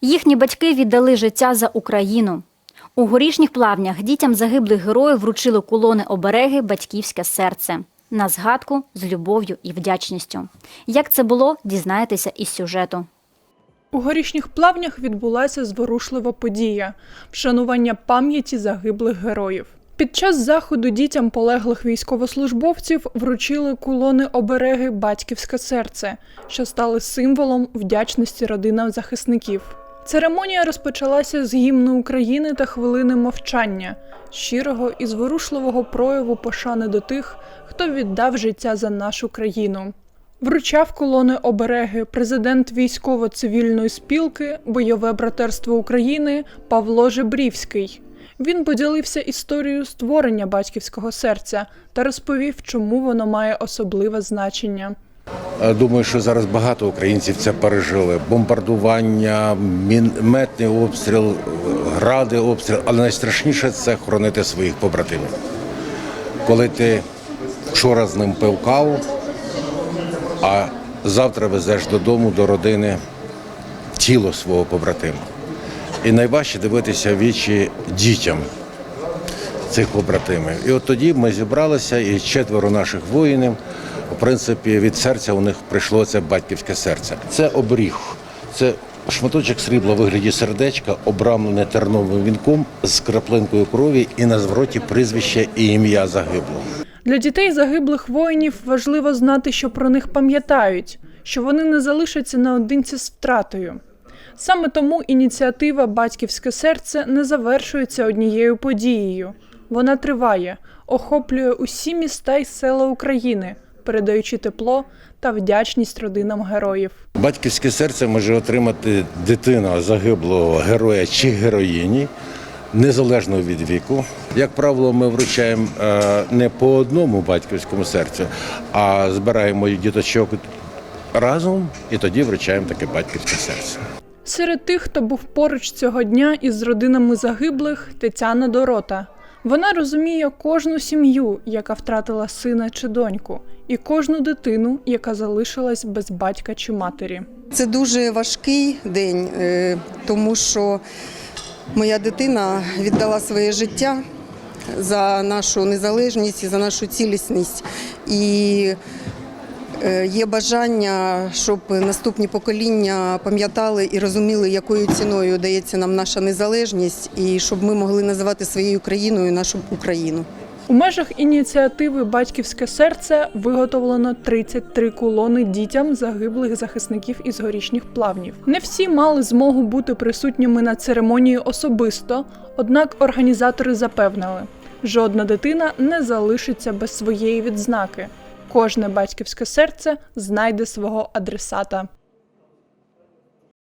Їхні батьки віддали життя за Україну. У горішніх плавнях дітям загиблих героїв вручили кулони обереги Батьківське серце на згадку з любов'ю і вдячністю. Як це було, дізнаєтеся із сюжету. У горішніх плавнях відбулася зворушлива подія вшанування пам'яті загиблих героїв. Під час заходу дітям полеглих військовослужбовців вручили кулони обереги Батьківське серце, що стали символом вдячності родинам захисників. Церемонія розпочалася з гімну України та хвилини мовчання, щирого і зворушливого прояву пошани до тих, хто віддав життя за нашу країну. Вручав колони обереги президент військово-цивільної спілки Бойове братерство України Павло Жебрівський. Він поділився історією створення батьківського серця та розповів, чому воно має особливе значення. Е, Думаю, що зараз багато українців це пережили. Бомбардування, мінометний обстріл, гради обстріл, але найстрашніше це хоронити своїх побратимів. Коли ти вчора з ним пив каву, а завтра везеш додому до родини тіло свого побратима. І найважче дивитися вічі дітям цих побратимів. І от тоді ми зібралися, і четверо наших воїнів, в принципі, від серця у них прийшло це батьківське серце. Це обріг, це шматочок срібла в вигляді сердечка, обрамлене терновим вінком з краплинкою крові і на звороті прізвище і ім'я загиблого. Для дітей загиблих воїнів важливо знати, що про них пам'ятають, що вони не залишаться наодинці з втратою. Саме тому ініціатива Батьківське серце не завершується однією подією. Вона триває, охоплює усі міста й села України, передаючи тепло та вдячність родинам героїв. Батьківське серце може отримати дитина загиблого героя чи героїні, незалежно від віку. Як правило, ми вручаємо е, не по одному батьківському серцю, а збираємо діточок разом і тоді вручаємо таке батьківське серце. Серед тих, хто був поруч цього дня із родинами загиблих, Тетяна Дорота. Вона розуміє кожну сім'ю, яка втратила сина чи доньку, і кожну дитину, яка залишилась без батька чи матері. Це дуже важкий день, е, тому що моя дитина віддала своє життя за нашу незалежність і за нашу цілісність. І е, є бажання, щоб наступні покоління пам'ятали і розуміли, якою ціною дається нам наша незалежність, і щоб ми могли називати своєю країною нашу Україну. У межах ініціативи Батьківське серце виготовлено 33 колони дітям загиблих захисників із горішніх плавнів. Не всі мали змогу бути присутніми на церемонії особисто, однак організатори запевнили, жодна дитина не залишиться без своєї відзнаки. Кожне батьківське серце знайде свого адресата.